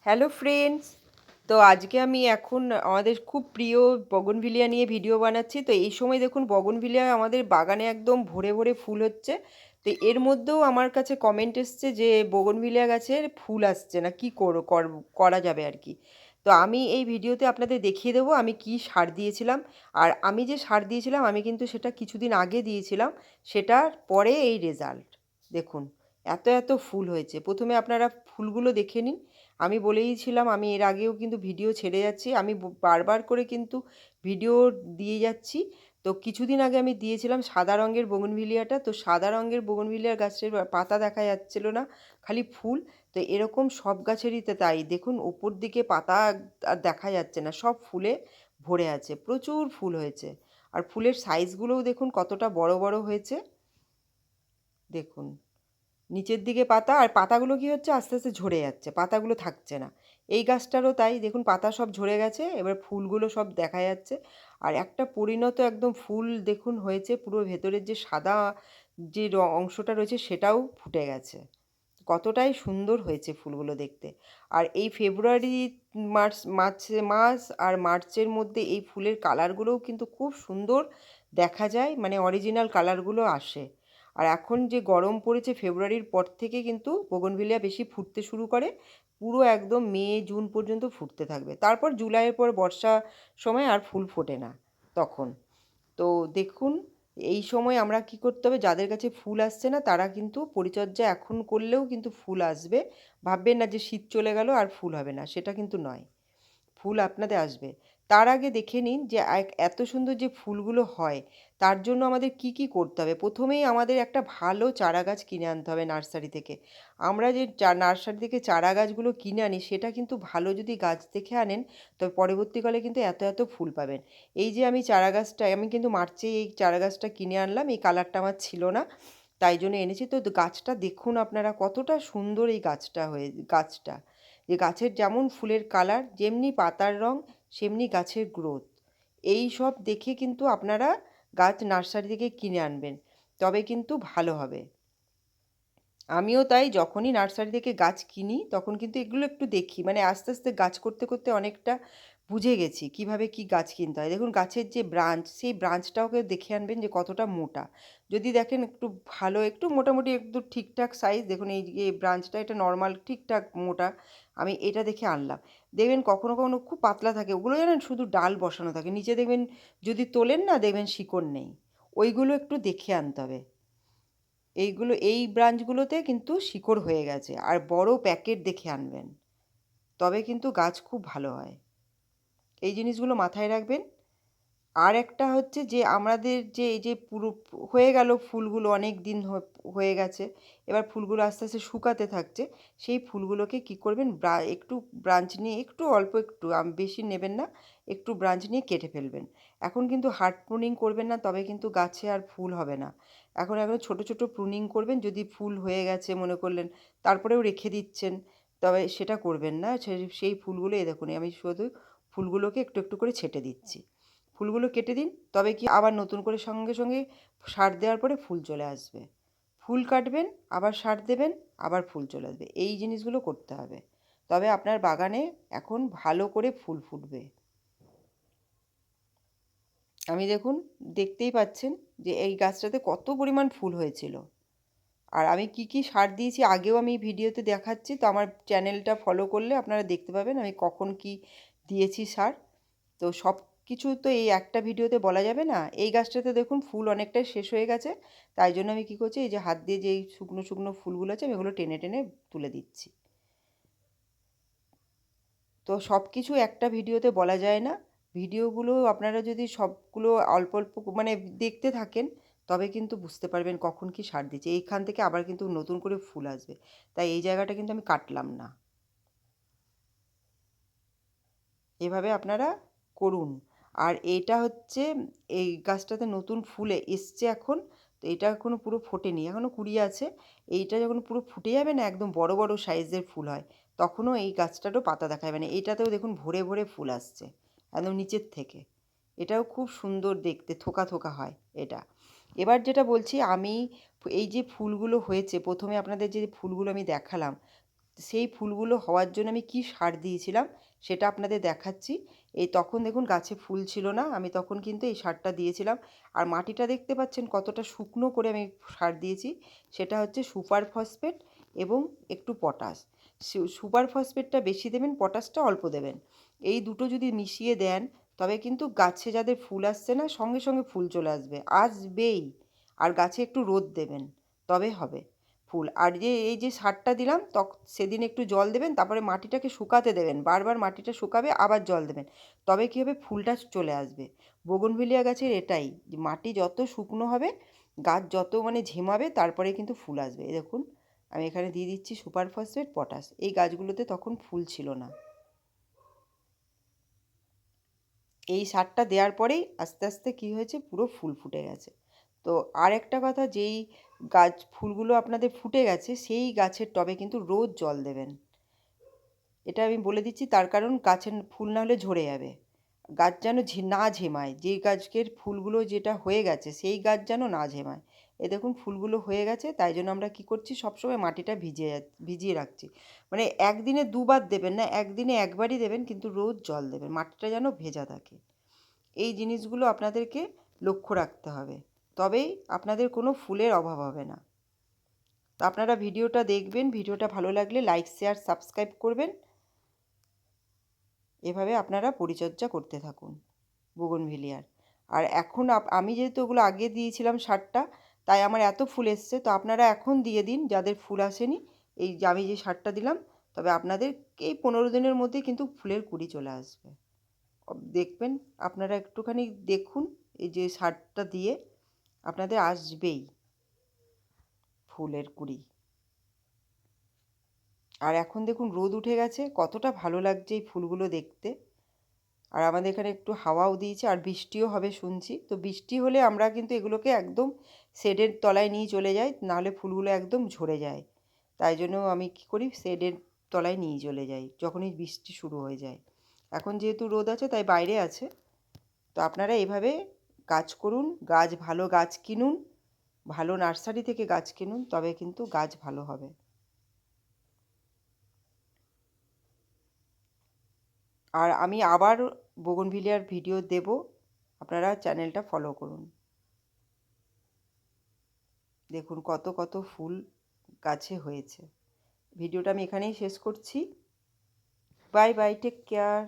Hello friends তো আজকে আমি এখন আমাদের খুব প্রিয় বগনভিলিয়া নিয়ে ভিডিও বানাচ্ছি। তো এই সময় দেখুন, বগনভিলিয়া আমাদের বাগানে একদম ভরে ভরে ফুল হচ্ছে। তো এর মধ্যেও আমার কাছে কমেন্ট এসছে যে, বগনভিলিয়া গাছের ফুল আসছে না, কি কর- কর- যাবে আর কি? তো আমি এই ভিডিওতে আপনাদের দেখিয়ে দেবো আমি কি সার দিয়েছিলাম। আর আমি যে সার দিয়েছিলাম, আমি কিন্তু সেটা কিছুদিন আগে দিয়েছিলাম। সেটার পরে এই রেজাল্ট দেখুন। এত এত ফুল হয়েছে। প্রথমে আপনারা ফুলগুলো দেখে নিন। আমি বলেইছিলাম আমি এর আগেও কিন্তু ভিডিও ছেড়ে যাচ্ছি। আমি বারবার করে কিন্তু ভিডিও দিয়ে যাচ্ছি। তো কিছুদিন আগে আমি দিয়েছিলাম সাদা রঙের বোগনভিলিয়াটা। তো সাদা রঙের বোগনভিলিয়ার গাছের পাতা দেখা যাচ্ছিল না, খালি ফুল। তো এরকম সব গাছেরই তো তাই। দেখুন, ওপর দিকে পাতা আর দেখা যাচ্ছে না, সব ফুলে ভরে আছে। প্রচুর ফুল হয়েছে। আর ফুলের সাইজগুলোও দেখুন কতটা বড় বড় হয়েছে। দেখুন। নিচের দিকে পাতা, আর পাতাগুলো কি হচ্ছে? আস্তে আস্তে ঝরে যাচ্ছে, পাতাগুলো থাকছে না। এই গাছটারও তাই, দেখুন পাতা সব ঝরে গেছে, এবার ফুলগুলো সব দেখা যাচ্ছে, আর একটা পরিণত একদম ফুল দেখুন হয়েছে, পুরো ভেতরের যে সাদা যে অংশটা রয়েছে, সেটাও ফুটে গেছে। কতটাই সুন্দর হয়েছে ফুলগুলো দেখতে। আর এই ফেব্রুয়ারি, মার্চ মার্চ, মাস আর মার্চের মধ্যে এই ফুলের কালারগুলোও কিন্তু খুব সুন্দর দেখা যায় মানে অরিজিনাল কালারগুলো আসে। আর এখন যে গরম পড়েছে ফেব্রুয়ারির পর থেকে কিন্তু বোগনভিলিয়া বেশি ফুটতে শুরু করে। পুরো একদম মে, জুন পর্যন্ত ফুটতে থাকবে। তারপর জুলাইয়ের পর বর্ষা সময় আর ফুল ফোটে না তখন। তো দেখুন, এই সময় আমরা কি করতে হবে? যাদের কাছে ফুল আসছে না, তারা কিন্তু পরিচর্যা এখন করলেও কিন্তু ফুল আসবে। ভাববেন না যে শীত চলে গেল আর ফুল হবে না, সেটা কিন্তু নয়। ফুল আপনাদের আসবে। তার আগে দেখে নিন যে এত সুন্দর যে ফুলগুলো হয়, তার জন্য আমাদের কি কি করতে হবে? প্রথমেই আমাদের একটা ভালো চারা গাছ কিনে আনতে হবে নার্সারি থেকে। আমরা যে নার্সারি থেকে চারা গাছগুলো কিনে আনি, সেটা কিন্তু ভালো যদি গাছ দেখে আনেন তবে পরবর্তীকালে কিন্তু এত এত ফুল পাবেন। এই যে আমি চারা গাছটা আমি কিন্তু মার্চে এই চারা গাছটা কিনে আনলাম, এই কালারটা আমার ছিল না, তাই জন্য এনেছি। তো গাছটা দেখুন আপনারা কতটা সুন্দর এই গাছটা হয়ে, গাছটা। যে গাছের যেমন ফুলের কালার, যেমনি পাতার রং সেমনি গাছের গ্রোথ। এই সব দেখে কিন্তু আপনারা গাছ নার্সারি থেকে কিনে আনবেন, তবে কিন্তু ভালো হবে। আমিও তাই যখনই নার্সারি থেকে গাছ কিনি, তখন কিন্তু এগুলো একটু দেখি। মানে আস্তে আস্তে গাছ করতে করতে অনেকটা বুঝে গেছি কীভাবে কি গাছ কিনতে হয়। দেখুন, গাছের যে ব্রাঞ্চ, সেই ব্রাঞ্চটাকে দেখে আনবেন যে কতটা মোটা। যদি দেখেন একটু ভালো, একটু মোটামুটি একটু ঠিকঠাক সাইজ দেখুন এই যে ব্রাঞ্চটা, এটা নর্মাল ঠিকঠাক মোটা, আমি এটা দেখে আনলাম। দেখবেন কখনো কখনো খুব পাতলা থাকে। ওগুলো জানেন শুধু ডাল বসানো থাকে। নিচে দেখবেন যদি তোলেন না, দেখবেন শিকড় নেই। ওইগুলো একটু দেখে আনতে হবে। এইগুলো, এই ব্রাঞ্চগুলোতে কিন্তু শিকড় হয়ে গেছে। আর বড় প্যাকেট দেখে আনবেন। তবে কিন্তু গাছ খুব ভালো হয়। এই জিনিসগুলো মাথায় রাখবেন। আর একটা হচ্ছে যে আমাদের যে এই যে পুরো হয়ে গেল ফুলগুলো অনেক দিন হয়ে গেছে, এবার ফুলগুলো আস্তে আস্তে শুকাতে থাকছে, সেই ফুলগুলোকে কি করবেন একটু ব্রাঞ্চ নিয়ে একটু অল্প একটু বেশি নেবেন না, একটু ব্রাঞ্চ নিয়ে কেটে ফেলবেন। এখন কিন্তু হার্ড প্রুনিং করবেন না, তবে কিন্তু গাছে আর ফুল হবে না। এখন এখন ছোট ছোট প্রুনিং করবেন, যদি ফুল হয়ে গেছে মনে করলেন, তারপরেও রেখে দিচ্ছেন, তবে সেটা করবেন না সেই ফুলগুলো, এই দেখুন, আমি শুধু ফুলগুলোকে একটু একটু করে ছেটে দিচ্ছি। ফুলগুলো কেটে দিন, তবে কি আবার নতুন করে সঙ্গে সঙ্গে সার দেওয়ার পরে ফুল চলে আসবে। ফুল কাটবেন, আবার সার দেবেন, আবার ফুল চলে আসবে। এই জিনিসগুলো করতে হবে। তবে আপনার বাগানে এখন ভালো করে ফুল ফুটবে। আমি দেখুন, দেখতেই পাচ্ছেন যে এই গাছটাতে কত পরিমাণ ফুল হয়েছিল। আর আমি কি কি সার দিয়েছি আগেও আমি ভিডিওতে দেখাচ্ছি, তো আমার চ্যানেলটা ফলো করলে আপনারা দেখতে পাবেন আমি কখন কি দিয়েছি সার। তো সব কিছু তো এই একটা ভিডিওতে বলা যাবে না। এই গাছটাতে দেখুন ফুল অনেকটাই শেষ হয়ে গেছে। তাই জন্য আমি কী করছি, এই যে হাত দিয়ে যে শুকনো শুকনো ফুলগুলো আছে, আমি এগুলো টেনে টেনে তুলে দিচ্ছি। তো সব কিছু একটা ভিডিওতে বলা যায় না। ভিডিওগুলো আপনারা যদি সবগুলো অল্প অল্প মানে দেখতে থাকেন, তবে কিন্তু বুঝতে পারবেন কখন কি সার দিচ্ছে। এইখান থেকে আবার কিন্তু নতুন করে ফুল আসবে। তাই এই জায়গাটা কিন্তু আমি কাটলাম না। এভাবে আপনারা করুন। আর এটা হচ্ছে এই গাছটাতে নতুন ফুলে এসছে এখন, তো এটা এখনও পুরো ফোটেনি এখনও কুড়ি আছে। এইটা যখন পুরো ফুটে যাবে না, একদম বড় বড় সাইজের ফুল হয়, তখনও এই গাছটারও পাতা দেখা যাবে না। এইটাতেও দেখুন ভরে ভরে ফুল আসছে, একদম নিচের থেকে। এটাও খুব সুন্দর দেখতে, থোকা থোকা হয় এটা। এবার যেটা বলছি, আমি এই যে ফুলগুলো হয়েছে, প্রথমে আপনাদের যে ফুলগুলো আমি দেখালাম, সেই ফুলগুলো হওয়ার জন্য আমি কি সার দিয়েছিলাম, সেটা আপনাদের দেখাচ্ছি। এই তখন দেখুন গাছে ফুল ছিল না, আমি তখন কিন্তু এই সারটা দিয়েছিলাম। আর মাটিটা দেখতে পাচ্ছেন কতটা শুকনো করে আমি সার দিয়েছি, সেটা হচ্ছে সুপার ফসফেট এবং একটু পটাশ। সুপার ফসফেটটা বেশি দেবেন, পটাশটা অল্প দেবেন। এই দুটো যদি মিশিয়ে দেন, তবে কিন্তু গাছে যাদের ফুল আসছে না, সঙ্গে সঙ্গে ফুল চলে আসবে। আসবেই। আর গাছে একটু রোদ দেবেন, তবে হবে। ফুল। আর যে, এই যে সারটা দিলাম, তখ, সেদিন একটু জল দেবেন, তারপরে মাটিটাকে শুকাতে দেবেন। বারবার মাটিটা শুকাবে, আবার জল দেবেন। তবে কী হবে, ফুলটা চলে আসবে। বোগনভিলিয়া গাছের এটাই মাটি যত শুকনো হবে, গাছ যত মানে ঝেমাবে, তারপরে কিন্তু ফুল আসবে। এই দেখুন, আমি এখানে দিয়ে দিচ্ছি সুপার ফসফেট পটাশ। এই গাছগুলোতে তখন ফুল ছিল না। এই সারটা দেওয়ার পরেই আস্তে আস্তে কী হয়েছে, পুরো ফুল ফুটে গেছে। তো আর একটা কথা, যেই গাছ, ফুলগুলো আপনাদের ফুটে গেছে, সেই গাছের টবে কিন্তু রোজ জল দেবেন। এটা আমি বলে দিচ্ছি, তার কারণ গাছের ফুল না হলে ঝরে যাবে। গাছ যেন না ঝেমায় যেই গাছের ফুলগুলো যেটা হয়ে গেছে, সেই গাছ যেন না ঝেমায়। এ দেখুন, ফুলগুলো হয়ে গেছে, তাই জন্য আমরা কি করছি, সবসময় মাটিটা ভিজিয়ে ভিজিয়ে রাখছি। মানে একদিনে দুবার দেবেন না, একদিনে একবারই দেবেন, কিন্তু রোজ জল দেবেন, মাটিটা যেন ভেজা থাকে। এই জিনিসগুলো আপনাদেরকে লক্ষ্য রাখতে হবে। তবেই আপনাদের কোনো ফুলের অভাব হবে না। তো আপনারা ভিডিওটা দেখবেন, ভিডিওটা ভালো লাগলে লাইক শেয়ার সাবস্ক্রাইব করবেন। এভাবে আপনারা পরিচর্যা করতে থাকুন বোগনভিলিয়ার আর এখন আমি যেহেতু ওগুলো আগে দিয়েছিলাম সারটা, তাই আমার এত ফুল এসছে, তো আপনারা এখন দিয়ে দিন, যাদের ফুল আসেনি, এই আমি যে সারটা দিলাম, তবে আপনাদের এই পনেরো দিনের মধ্যে কিন্তু ফুলের কুড়ি চলে আসবে। দেখবেন, আপনারা একটুখানি দেখুন, এই যে সারটা দিয়ে আপনাদের আসবেই। ফুলের কুড়ি। আর এখন দেখুন রোদ উঠে গেছে, কতটা ভালো লাগছে এই ফুলগুলো দেখতে। আর আমাদের এখানে একটু হাওয়াও দিয়েছে, আর বৃষ্টিও হবে শুনছি। তো বৃষ্টি হলে আমরা কিন্তু এগুলোকে একদম শেডের তলায় নিয়ে চলে যাই, নাহলে ফুলগুলো একদম ঝরে যায়। তাই জন্য আমি কী করি, শেডের তলায় নিয়ে চলে যাই, যখনই বৃষ্টি শুরু হয়ে যায়। এখন যেহেতু রোদ আছে, তাই বাইরে আছে। তো আপনারা এভাবে গাছ করুন, গাছ ভালো গাছ কিনুন, ভালো নার্সারি থেকে গাছ কিনুন, তবে কিন্তু গাছ ভালো হবে। আর আমি আবার বোগনভিলিয়ার ভিডিও দেব, আপনারা চ্যানেলটা ফলো করুন। দেখুন কত কত ফুল গাছে হয়েছে। ভিডিওটা আমি এখানেই শেষ করছি। Bye bye, take care.